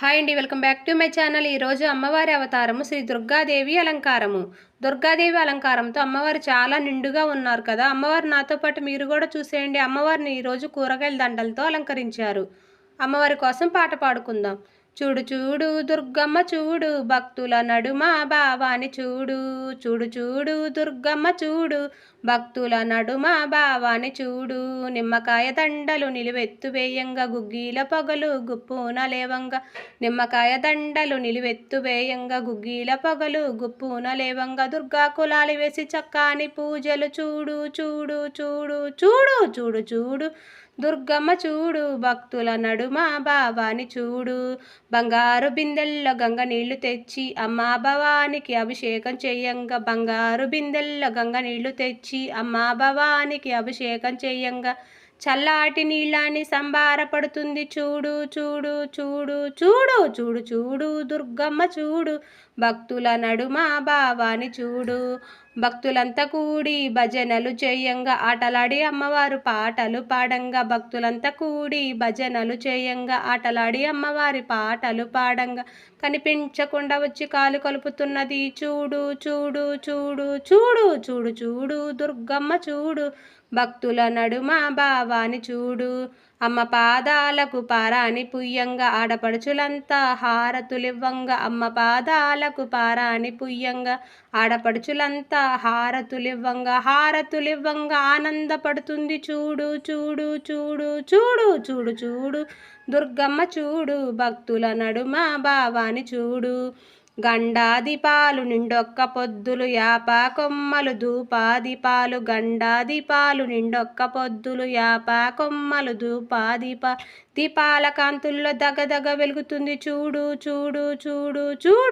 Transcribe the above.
Hi అండి welcome back to my channel. ఈరోజు అమ్మవారి అవతారము శ్రీ దుర్గాదేవి అలంకారము. దుర్గాదేవి అలంకారంతో అమ్మవారు చాలా నిండుగా ఉన్నారు కదా. అమ్మవారు నాతో పాటు మీరు కూడా చూసేయండి. అమ్మవారిని ఈరోజు కూరగాయల దండలతో అలంకరించారు. అమ్మవారి కోసం పాట పాడుకుందాం. చూడు చూడు దుర్గమ్మ చూడు భక్తుల నడుమ బావాని చూడు. చూడు చూడు దుర్గమ్మ చూడు భక్తుల నడుమ బావాని చూడు. నిమ్మకాయ దండలు నిలువెత్తు వేయంగా గుగ్గీల పొగలు గుప్పున లేవంగా. నిమ్మకాయ దండలు నిలువెత్తు వేయంగా గుగ్గీల పొగలు గుప్పున లేవంగా. దుర్గా కులాలి వేసి చక్కాని పూజలు చూడు చూడు చూడు చూడు చూడు చూడు. దుర్గమ్మ చూడు భక్తుల నడుమ భావాని చూడు. బంగారు బిందెల్లో గంగ నీళ్ళు తెచ్చి అమ్మా భవానికి అభిషేకం చేయంగా. బంగారు బిందెల్లో గంగ నీళ్ళు తెచ్చి అమ్మా భవానికి అభిషేకం చేయంగా. చల్లాటి నీళ్ళని సంబారపడుతుంది చూడు చూడు చూడు చూడు చూడు చూడు దుర్గమ్మ చూడు భక్తుల నడుమ భావాని చూడు భక్తులంతా కూడి భజనలు చేయంగా ఆటలాడి అమ్మవారు పాటలు పాడంగా భక్తులంతా కూడి భజనలు చేయంగా ఆటలాడి అమ్మవారి పాటలు పాడంగా కనిపించకుండా వచ్చి కాలు కలుపుతున్నది చూడు చూడు చూడు చూడు చూడు చూడు దుర్గమ్మ చూడు భక్తుల నడుమ భావాని చూడు. అమ్మ పాదాలకు పారాని పుయ్యంగా ఆడపడుచులంతా హారతులివ్వంగా. అమ్మ పాదాలకు పారాని పుయ్యంగా ఆడపడుచులంతా హారతులివ్వంగా. హారతులివ్వంగా ఆనందపడుతుంది. చూడు చూడు చూడు చూడు చూడు చూడు. దుర్గమ్మ చూడు భక్తుల నడుమ భావాని చూడు. గండాదిపాలు నిండొక్క పొద్దులు యాపా కొమ్మలు దూపాదిపాలు గండాదిపాలు నిండొక్క పొద్దులు యాపా కొమ్మలు దూపాదిపా దీపాల కాంతుల్లో దగదగ వెలుగుతుంది. చూడు చూడు చూడు చూడు.